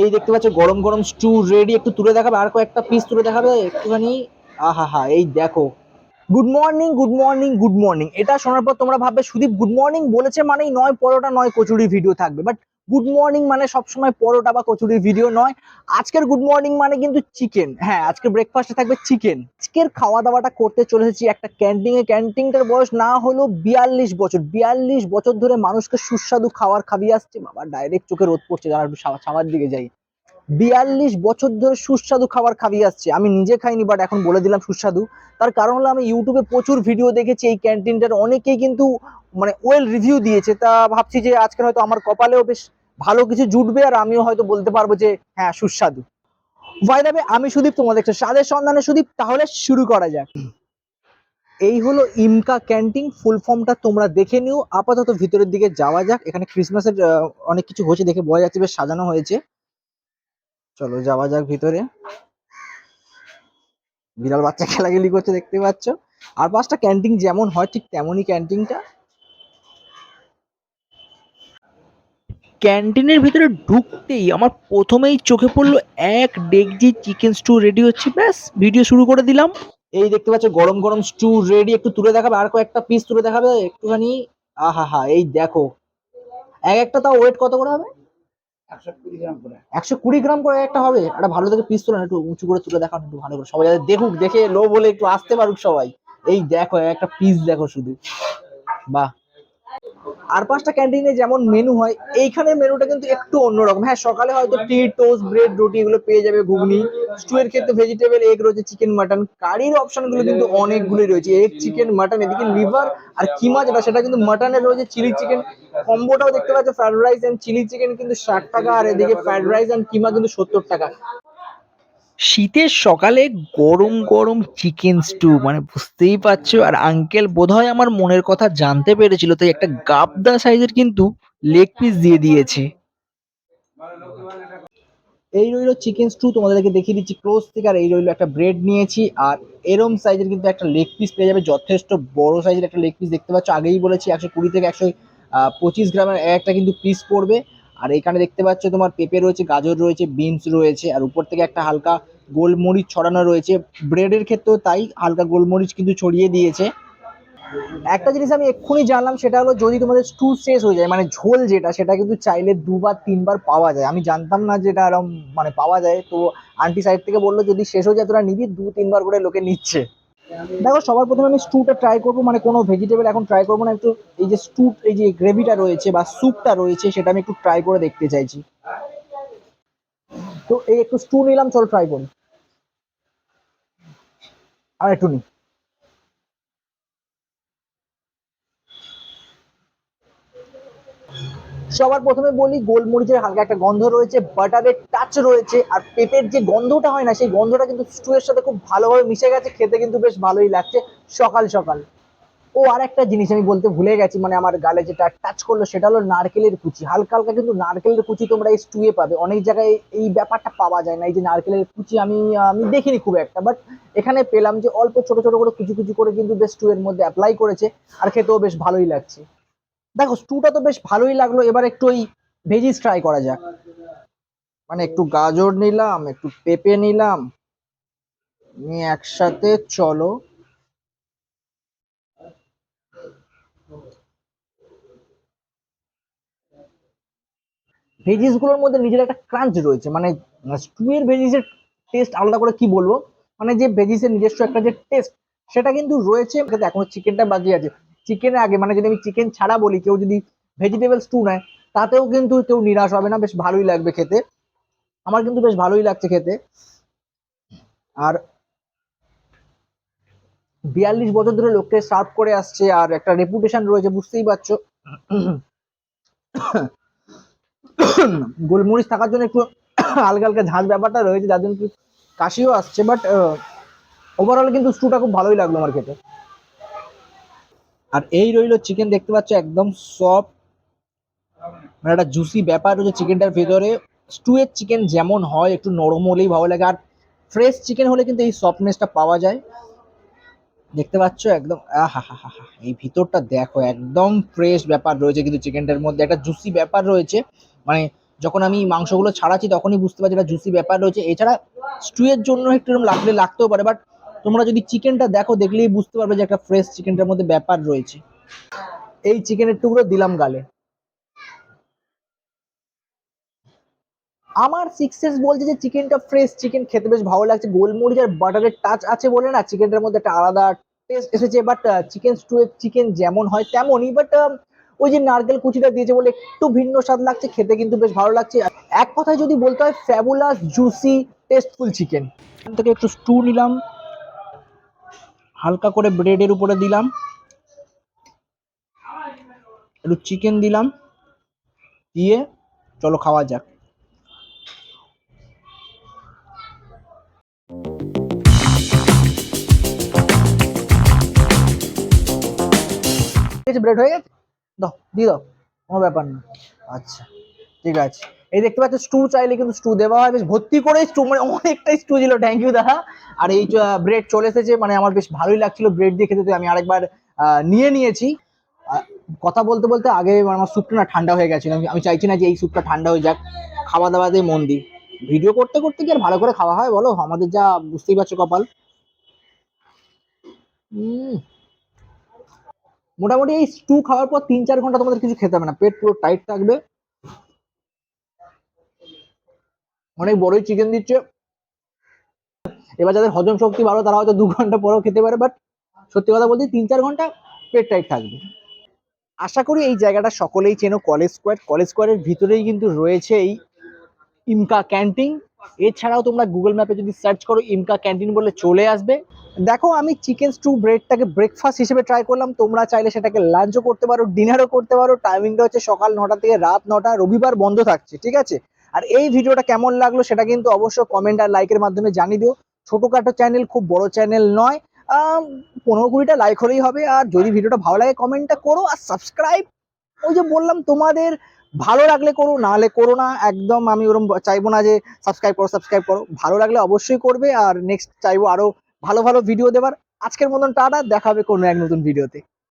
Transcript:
এই দেখতে পাচ্ছ, গরম গরম স্টু রেডি একটু তুলে দেখাবে, আর কয়েকটা পিস তুলে দেখাবে একটুখানি। আহা হা, এই দেখো। Good morning good morning good morning এটা শোনার পর তোমরা ভাববে, সুদীপ গুড মর্নিং বলেছে মানেই নয়, পরোটা নয় কচুরি ভিডিও থাকবে। বাট গুড মর্নিং মানে সবসময় পরোটা বা কচুরির ভিডিও নয়। আজকের গুড মর্নিং মানে কিন্তু চিকেন হ্যাঁ আজকে ব্রেকফাস্টে থাকবে চিকেন আজকের খাওয়া দাওয়াটা করতে চলে এসেছি একটা ক্যান্টিনে ক্যান্টিনটার বয়স না হলো বিয়াল্লিশ বছর। বিয়াল্লিশ বছর ধরে মানুষকে সুস্বাদু খাবার খাবিয়ে আসছে। বাবা ডাইরেক্ট চোখে রোদ পড়ছে, যারা একটু সামা- সামার দিকে যাই। বিয়াল্লিশ বছর ধরে সুস্বাদু খাবার খাবিয়ে আসছে। আমি নিজে খাইনি বাট এখন বলে দিলাম সুস্বাদু। তার কারণ হলো আমি ইউটিউবে প্রচুর ভিডিও দেখেছি এই ক্যান্টিনটার অনেকেই কিন্তু মানে ওয়েল রিভিউ দিয়েছে। তা ভাবছি যে আজকে হয়তো আমার কপালেও বেশ ভালো কিছু জুটবে আর আমিও হয়তো বলতে পারব যে হ্যাঁ সুস্বাদু। ভাইদাবে আমি সুদীপ তোমাদের স্বাদের সন্ধানে সুদীপ, তাহলে শুরু করা যাক। এই হলো ইমকা ক্যান্টিন, ফুল ফর্মটা তোমরা দেখে নিও। আপাতত ভিতরের দিকে যাওয়া যাক। এখানে ক্রিসমাসের অনেক কিছু হয়েছে দেখে বোঝা যাচ্ছে, বেশ সাজানো হয়েছে। চলো, যাওয়া যাক ভিতরে। বিড়াল বাচ্চা খেলাখেলি করছে, দেখতে পাচ্ছ। আর পাঁচটা ক্যান্টিন যেমন হয়, ঠিক তেমনই ক্যান্টিনটা। ক্যান্টিনের ভিতরে ঢুকতেই আমার প্রথমেই চোখে পড়ল এক ডেকজি চিকেন স্টু রেডি হচ্ছে। ব্যাস ভিডিও শুরু করে দিলাম। এই দেখতে পাচ্ছ গরম গরম স্টু রেডি। একটু তুলে দেখাবে আর কয়েকটা পিস তুলে দেখাবে একটুখানি। আহা হা এই দেখো। এক একটা তাও ওয়েট কত করে হবে? একশো কুড়ি গ্রাম করে। একশো কুড়ি গ্রাম করে একটা হবে? একটা ভালো থেকে পিস তোলেন একটু উঁচু করে তুলে দেখান একটু ভালো করে। সবাই যাতে দেখুক দেখে লো বলে একটু আসতে পারুক সবাই। এই দেখো একটা পিস দেখো শুধু। বাহ। আর পাঁচটা ক্যান্টিনে যেমন মেনু হয়, এইখানে মেনুটা কিন্তু একটু অন্যরকম। হ্যাঁ সকালে হয়তো টি টোস্ট ব্রেড রুটি এগুলো পেয়ে যাবে ঘুগনি। স্টু এর ক্ষেত্রে ভেজিটেবল এগ রয়েছে চিকেন মাটন কারির অপশনগুলো কিন্তু অনেকগুলোই রয়েছে এগ চিকেন মাটন এদিকে লিভার আর কিমা যেটা, সেটা কিন্তু মাটনের রয়েছে চিলি চিকেন কম্বোটাও দেখতে পাচ্ছ fried rice and chilli chicken কিন্তু ষাট টাকা, আর এদিকে ফ্রাইড রাইস এন্ড কিমা কিন্তু সত্তর টাকা। শীতের সকালে গরম গরম চিকেন স্টু মানে বুঝতেই পারছ। আর আঙ্কেল বোধহয় আমার মনের কথা জানতে পেরেছিল, তাই একটা গাবদা সাইজের কিন্তু লেগ পিস দিয়ে দিয়েছে। এই রইল চিকেন স্টু তোমাদেরকে দেখিয়ে দিচ্ছি ক্লোজ থেকে, আর এই রইল একটা ব্রেড নিয়েছি। আর এরম সাইজের কিন্তু একটা লেগ পিস পেয়ে যাবে, যথেষ্ট বড় সাইজের একটা লেগ পিস দেখতে পাচ্ছ। আগেই বলেছি একশো কুড়ি থেকে একশো পঁচিশ গ্রামের একটা কিন্তু পিস পড়বে। আর এখানে দেখতে পাচ্ছ তোমার পেঁপে রয়েছে, গাজর রয়েছে, বিনস রয়েছে, আর উপর থেকে একটা হালকা গোলমরিচ ছড়ানো রয়েছে। ব্রেডের ক্ষেত্রেও তাই হালকা গোলমরিচ কিন্তু ছড়িয়ে দিয়েছে। একটা জিনিস আমি এক্ষুনি জানলাম, সেটা হলো যদি তোমাদের স্টু শেষ হয়ে যায় মানে ঝোল যেটা, সেটা কিন্তু চাইলে দুবার, তিনবার পাওয়া যায়। আমি জানতাম না যেটা এরকম মানে পাওয়া যায়। তো আন্টি সাইড থেকে বলল, যদি শেষ হয়ে যায়, তোরা নিবি দু তিনবার করে লোকে নিচ্ছে। দেখো, সবার প্রথমে আমি স্টুটা ট্রাই করব মানে কোনো ভেজিটেবল এখন ট্রাই করব না, একটু এই যে স্টু এই যে গ্রেভিটা রয়েছে বা স্যুপটা রয়েছে, সেটা আমি একটু ট্রাই করে দেখতে চাইছি। তো এই একটু স্টু নিলাম, চলো ট্রাই করি। আর একটু নি। সবার প্রথমে বলি, গোলমরিচের হালকা একটা গন্ধ রয়েছে, বাটারের টাচ রয়েছে, আর পেঁপের যে গন্ধটা হয় না, সেই গন্ধটা কিন্তু স্টু এর সাথে খুব ভালোভাবে মিশে গেছে, খেতে কিন্তু বেশ ভালোই লাগছে, সকাল সকাল। ও, আর একটা জিনিস আমি বলতে ভুলে গেছি মানে আমার গালে যেটা টাচ করল, সেটা হলো নারকেলের কুচি। হালকা হালকা কিন্তু নারকেলের কুচি তোমরা এই স্টুয়ে পাবে। অনেক জায়গায় এই ব্যাপারটা পাওয়া যায় না, এই যে নারকেলের কুচি আমি আমি দেখিনি খুব একটা বাট এখানে পেলাম যে অল্প ছোট ছোট করে, কুচি কুচি করে কিন্তু বেশ স্টুয়ের মধ্যে অ্যাপ্লাই করেছে, আর খেতেও বেশ ভালোই লাগছে। দেখো স্টুটা তো বেশ ভালোই লাগল। এবার একটু ওই ভেজিস ট্রাই করা যাক। মানে একটু গাজর নিলাম, একটু পেঁপে নিলাম। নিয়ে একসাথে চলো। ভেজিসগুলোর মধ্যে নিজের একটা ক্রাঞ্চ রয়েছে। মানে স্টু এর ভেজিসের টেস্ট আলাদা করে কি বলব? মানে যে ভেজিসের নিজস্ব একটা যে টেস্ট সেটা কিন্তু রয়েছে। এখনও চিকেনটা বাকি আছে। চিকেনের আগে মানে যদি আমি চিকেন ছাড়া বলি, কেউ যদি ভেজিটেবল স্টু নেয়, তাতেও কিন্তু কেউ নিরাশ হবে না, বেশ ভালোই লাগবে খেতে। আমার কিন্তু বেশ ভালোই লাগছে খেতে। আর বিয়াল্লিশ বছর ধরে লোককে সার্ভ করে আসছে, আর একটা রেপুটেশন রয়েছে, বুঝতেই পারছ। গোলমরিচ থাকার জন্য একটু হালকা হালকা ঝাঁজ ব্যাপারটা রয়েছে, যার জন্য কাশিও আসছে বাট ওভারঅল কিন্তু স্টুটা খুব ভালোই লাগল আমার খেতে। আর এই রইল চিকেন দেখতে পাচ্ছ, একদম সফট মানে একটা জুসি ব্যাপার রয়েছে চিকেনটার ভেতরে। স্টু এর চিকেন যেমন হয়, একটু নরম হলেই ভালো লাগে। আর ফ্রেশ চিকেন হলে কিন্তু এই সফটনেসটা পাওয়া যায়। দেখতে পাচ্ছ, একদম আহা হা হা এই ভিতরটা দেখো, একদম ফ্রেশ ব্যাপার রয়েছে কিন্তু চিকেনটার মধ্যে। একটা জুসি ব্যাপার রয়েছে মানে যখন আমি মাংসগুলো ছাড়াচ্ছি তখনই বুঝতে পারছি, একটা জুসি ব্যাপার রয়েছে। এছাড়া স্টুয়ের জন্য একটু এরকম লাগলে লাগতেও পারে বাট তোমরা যদি চিকেনটা দেখো, দেখলেই বুঝতে পারবে যে একটা ফ্রেশ চিকেনটার মধ্যে ব্যাপার রয়েছে। এই চিকেনের টুকরো দিলাম গালে। আমার সিক্সেস বলছে যে চিকেনটা ফ্রেশ চিকেন খেতে বেশ ভালো লাগছে। গোলমরিচ আর বাটারের টাচ আছে বলে না, চিকেনটার মধ্যে একটা আলাদা টেস্ট এসেছে বাট চিকেন স্টুয়ের চিকেন যেমন হয় তেমনই বাট ওই যে নারকেল কুচিটা দিয়েছে বলে একটু ভিন্ন স্বাদ লাগছে, খেতে কিন্তু বেশ ভালো লাগছে। এক কথায় যদি বলতে হয় ফ্যাবুলাস জুসি টেস্টফুল চিকেন থেকে একটু স্টু নিলাম। হালকা করে ব্রেডের উপরে দিলাম। একটু চিকেন দিলাম। দিয়ে, চলো খাওয়া যাক। ব্রেড হয়ে গেছে? দাও, দিয়ে দাও, কোনো ব্যাপার না। আচ্ছা। ঠিক আছে। এই দেখতে পাচ্ছ স্টু চাইলে কিন্তু স্টু দেওয়া হয়। বেশ ভর্তি করে স্টু মানে অনেকটাই স্টু ছিল থ্যাংক ইউ দাদা। আর এই ব্রেড চলে এসেছে মানে আমার বেশ ভালোই লাগছিল ব্রেড দিয়ে খেতে আমি আরেকবার নিয়ে নিয়েছি। কথা বলতে বলতে আগে আমার স্যুপটা না ঠান্ডা হয়ে গেছিল। আমি চাইছি না যে এই স্যুপটা ঠান্ডা হয়ে যাক। খাওয়া দাওয়াতে মন দিই। ভিডিও করতে করতে কি আর ভালো করে খাওয়া হয় বলো? আমাদের যা বুঝতেই পারছ কপাল। মোটামুটি এই স্টু খাওয়ার পর তিন চার ঘণ্টা তোমাদের কিছু খেতে হবে না। পেট পুরো টাইট থাকবে। অনেক বড়ই চিকেন দিচ্ছে। এবার যাদের হজম শক্তি ভালো, তারা হয়তো দু ঘণ্টা পরেও খেতে পারে বাট সত্যি কথা বলতে তিন চার ঘণ্টা পেট টাইট থাকবে। আশা করি এই জায়গাটা সকলেই চেনো কলেজ স্কোয়ার কলেজ স্কোয়ারের ভিতরেই কিন্তু রয়েছে এই ইমকা ক্যান্টিন এছাড়াও তোমরা গুগল ম্যাপে যদি সার্চ করো, ইমকা ক্যান্টিন বলে চলে আসবে। দেখো, আমি চিকেন স্টু ব্রেডটাকে ব্রেকফাস্ট হিসেবে ট্রাই করলাম। তোমরা চাইলে সেটাকে লাঞ্চও করতে পারো ডিনারও করতে পারো। টাইমিংটা হচ্ছে সকাল নটা থেকে রাত নটা, রবিবার বন্ধ থাকছে, ঠিক আছে? আর এই ভিডিওটা কেমন লাগল সেটা কিন্তু অবশ্যই কমেন্ট আর লাইকের মাধ্যমে জানিয়ে দিও। ছোটোখাটো চ্যানেল খুব বড় চ্যানেল নয় পনেরো কুড়িটা লাইক হলেই হবে। আর যদি ভিডিওটা ভালো লাগে কমেন্টটা করো আর সাবস্ক্রাইব ওই যে বললাম, তোমাদের ভালো লাগলে করো, না হলে করো না। একদম আমি ওরকম চাইব না যে সাবস্ক্রাইব করো সাবস্ক্রাইব করো। ভালো লাগলে অবশ্যই করবে। আর নেক্সট চাইব আরও ভালো ভালো ভিডিও দেবার। আজকের মতন টাটা দেখাবে কোনো এক নতুন ভিডিওতে